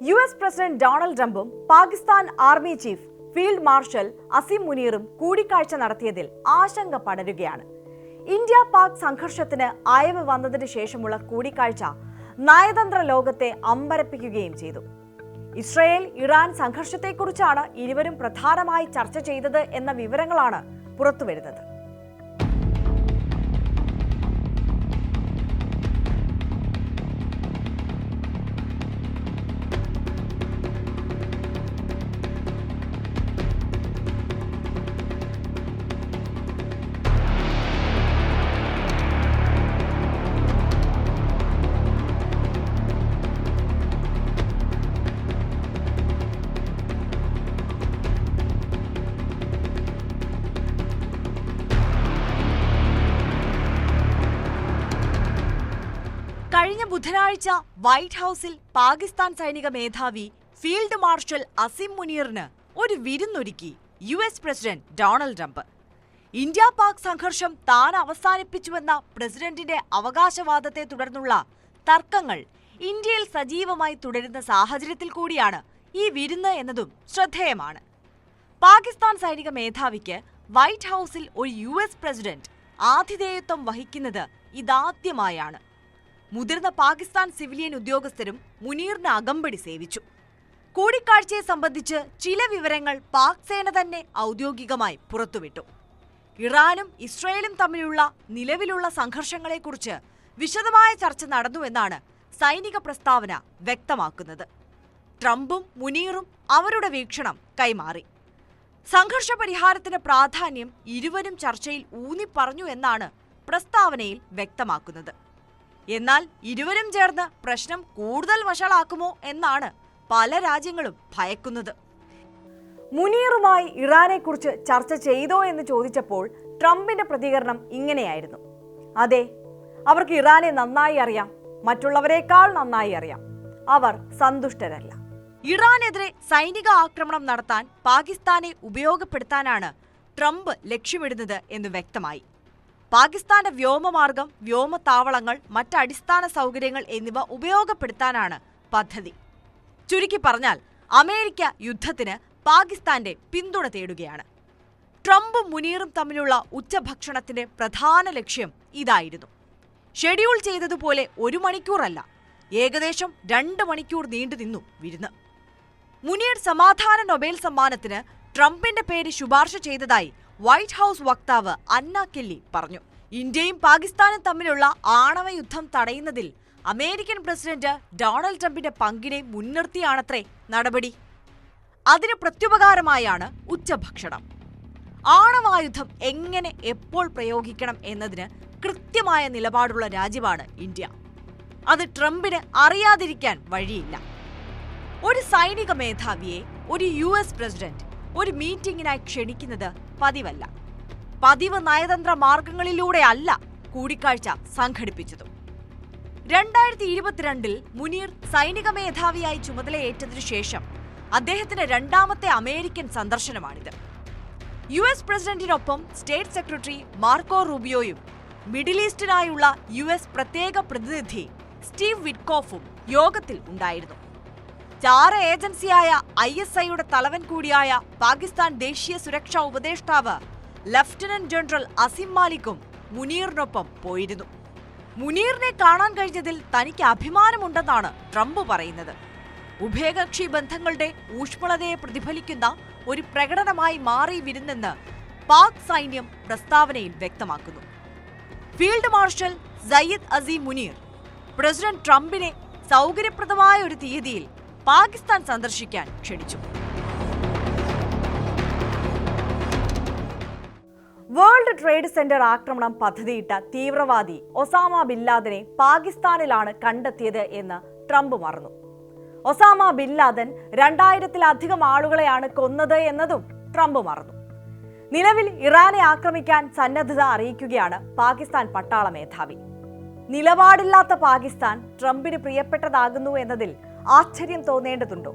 U S president Donald ട്രംപും Pakistan army chief field marshal Asim മുനീറും കൂടിക്കാഴ്ച നടത്തിയതിൽ ആശങ്ക പടരുകയാണ്. ഇന്ത്യ പാക് സംഘർഷത്തിന് അയവ് വന്നതിന് ശേഷമുള്ള കൂടിക്കാഴ്ച നയതന്ത്ര ലോകത്തെ അമ്പരപ്പിക്കുകയും ചെയ്തു. ഇസ്രയേൽ ഇറാൻ സംഘർഷത്തെക്കുറിച്ചാണ് ഇരുവരും പ്രധാനമായി ചർച്ച ചെയ്തത് എന്ന വിവരങ്ങളാണ് പുറത്തുവരുന്നത്. കഴിഞ്ഞ ബുധനാഴ്ച വൈറ്റ് ഹൌസിൽ പാകിസ്ഥാൻ സൈനിക മേധാവി ഫീൽഡ് മാർഷൽ അസിം മുനീറിന് ഒരു വിരുന്നൊരുക്കി U S president Donald Trump. India Pak സംഘർഷം താൻ അവസാനിപ്പിച്ചുവെന്ന പ്രസിഡന്റിന്റെ അവകാശവാദത്തെ തുടർന്നുള്ള തർക്കങ്ങൾ ഇന്ത്യയിൽ സജീവമായി തുടരുന്ന സാഹചര്യത്തിൽ കൂടിയാണ് ഈ വിരുന്ന് എന്നതും ശ്രദ്ധേയമാണ്. പാകിസ്ഥാൻ സൈനിക മേധാവിക്ക് വൈറ്റ് ഹൌസിൽ ഒരു യു എസ് പ്രസിഡന്റ് ആതിഥേയത്വം വഹിക്കുന്നത് ഇതാദ്യമായാണ്. മുതിർന്ന പാകിസ്ഥാൻ സിവിലിയൻ ഉദ്യോഗസ്ഥരും മുനീറിന് അകമ്പടി സേവിച്ചു. കൂടിക്കാഴ്ചയെ സംബന്ധിച്ച് ചില വിവരങ്ങൾ പാക് സേന തന്നെ ഔദ്യോഗികമായി പുറത്തുവിട്ടു. ഇറാനും ഇസ്രയേലും തമ്മിലുള്ള നിലവിലുള്ള സംഘർഷങ്ങളെക്കുറിച്ച് വിശദമായ ചർച്ച നടന്നുവെന്നാണ് സൈനിക പ്രസ്താവന വ്യക്തമാക്കുന്നത്. ട്രംപും മുനീറും അവരുടെ വീക്ഷണം കൈമാറി. സംഘർഷ പരിഹാരത്തിന് പ്രാധാന്യം ഇരുവരും ചർച്ചയിൽ ഊന്നിപ്പറഞ്ഞു എന്നാണ് പ്രസ്താവനയിൽ വ്യക്തമാക്കുന്നത്. എന്നാൽ ഇരുവരും ചേർന്ന് പ്രശ്നം കൂടുതൽ വഷളാക്കുമോ എന്നാണ് പല രാജ്യങ്ങളും ഭയക്കുന്നത്. മുനീറുമായി ഇറാനെ കുറിച്ച് ചർച്ച ചെയ്തോ എന്ന് ചോദിച്ചപ്പോൾ ട്രംപിന്റെ പ്രതികരണം ഇങ്ങനെയായിരുന്നു. അതെ അവർക്ക് ഇറാനെ നന്നായി അറിയാം മറ്റുള്ളവരെക്കാൾ നന്നായി അറിയാം. അവർ സന്തുഷ്ടരല്ല. ഇറാനെതിരെ സൈനിക ആക്രമണം നടത്താൻ പാകിസ്ഥാനെ ഉപയോഗപ്പെടുത്താനാണ് ട്രംപ് ലക്ഷ്യമിടുന്നത് എന്ന് വ്യക്തമായി. പാകിസ്ഥാന്റെ വ്യോമമാർഗം വ്യോമത്താവളങ്ങൾ മറ്റ് അടിസ്ഥാന സൗകര്യങ്ങൾ എന്നിവ ഉപയോഗപ്പെടുത്താനാണ് പദ്ധതി. ചുരുക്കി പറഞ്ഞാൽ അമേരിക്ക യുദ്ധത്തിന് പാകിസ്ഥാന്റെ പിന്തുണ തേടുകയാണ്. ട്രംപും മുനീറും തമ്മിലുള്ള ഉച്ചഭക്ഷണത്തിന്റെ പ്രധാന ലക്ഷ്യം ഇതായിരുന്നു. ഷെഡ്യൂൾ ചെയ്തതുപോലെ ഒരു മണിക്കൂറല്ല ഏകദേശം രണ്ട് മണിക്കൂർ നീണ്ടു നിന്നു വിരുന്ന്. മുനീർ സമാധാന നൊബേൽ സമ്മാനത്തിന് ട്രംപിന്റെ പേര് ശുപാർശ ചെയ്തതായി വൈറ്റ് ഹൌസ് വക്താവ് അന്ന കെല്ലി പറഞ്ഞു. ഇന്ത്യയും പാകിസ്ഥാനും തമ്മിലുള്ള ആണവ യുദ്ധം തടയുന്നതിൽ അമേരിക്കൻ പ്രസിഡന്റ് ഡൊണാൾഡ് ട്രംപിന്റെ പങ്കിനെ മുൻനിർത്തിയാണത്രേ നടപടി. അതിന് പ്രത്യുപകാരമായാണ് ഉച്ചഭക്ഷണം. ആണവായുധം എങ്ങനെ എപ്പോൾ പ്രയോഗിക്കണം എന്നതിന് കൃത്യമായ നിലപാടുള്ള രാജ്യമാണ് ഇന്ത്യ. അത് ട്രംപിന് അറിയാതിരിക്കാൻ വഴിയില്ല. ഒരു സൈനിക മേധാവിയെ ഒരു യു എസ് പ്രസിഡന്റ് ഒരു മീറ്റിംഗിനായി ക്ഷണിക്കുന്നത് പതിവല്ല. പതിവ് നയതന്ത്ര മാർഗങ്ങളിലൂടെ അല്ല കൂടിക്കാഴ്ച സംഘടിപ്പിച്ചതും. രണ്ടായിരത്തി ഇരുപത്തിരണ്ടിൽ മുനീർ സൈനിക മേധാവിയായി ചുമതലയേറ്റതിനു ശേഷം അദ്ദേഹത്തിന്റെ രണ്ടാമത്തെ അമേരിക്കൻ സന്ദർശനമാണിത്. യു എസ് പ്രസിഡന്റിനൊപ്പം സ്റ്റേറ്റ് സെക്രട്ടറി മാർക്കോ റൂബിയോയും മിഡിൽ ഈസ്റ്റിനായുള്ള യു എസ് പ്രത്യേക പ്രതിനിധി സ്റ്റീവ് വിറ്റ്കോഫും യോഗത്തിൽ ഉണ്ടായിരുന്നു. ചാര ഏജൻസിയായ ഐ എസ് ഐയുടെ തലവൻ കൂടിയായ പാകിസ്ഥാൻ ദേശീയ സുരക്ഷാ ഉപദേഷ്ടാവ് ലഫ്റ്റനന്റ് ജനറൽ അസിം മാലിക്കും മുനീറിനൊപ്പം പോയിരുന്നു. മുനീറിനെ കാണാൻ കഴിഞ്ഞതിൽ തനിക്ക് അഭിമാനമുണ്ടെന്നാണ് ട്രംപ് പറയുന്നത്. ഉഭയകക്ഷി ബന്ധങ്ങളുടെ ഊഷ്മളതയെ പ്രതിഫലിക്കുന്ന ഒരു പ്രകടനമായി മാറി വിരുന്നെന്ന് പാക് സൈന്യം പ്രസ്താവനയിൽ വ്യക്തമാക്കുന്നു. Field marshal Syed Asim Munir president ട്രംപിനെ സൗകര്യപ്രദമായ ഒരു തീയതിയിൽ പാകിസ്ഥാൻ സന്ദർശിക്കാൻ ക്ഷണിച്ചു. വേൾഡ് ട്രേഡ് സെന്റർ ആക്രമണം പദ്ധതിയിട്ട തീവ്രവാദി ഒസാമ ബിൻ പാകിസ്ഥാനിലാണ് കണ്ടെത്തിയത് എന്ന് ട്രംപ് മറന്നു. ഒസാമ ബിൻ ലാദൻ രണ്ടായിരത്തിലധികം ആളുകളെയാണ് കൊന്നത് എന്നതും ട്രംപ് മറന്നു. നിലവിൽ ഇറാനെ ആക്രമിക്കാൻ സന്നദ്ധത അറിയിക്കുകയാണ് പാകിസ്ഥാൻ പട്ടാള മേധാവി. നിലപാടില്ലാത്ത പാകിസ്ഥാൻ ട്രംപിന് പ്രിയപ്പെട്ടതാകുന്നു എന്നതിൽ ആശ്ചര്യം തോന്നേണ്ടതുണ്ടോ?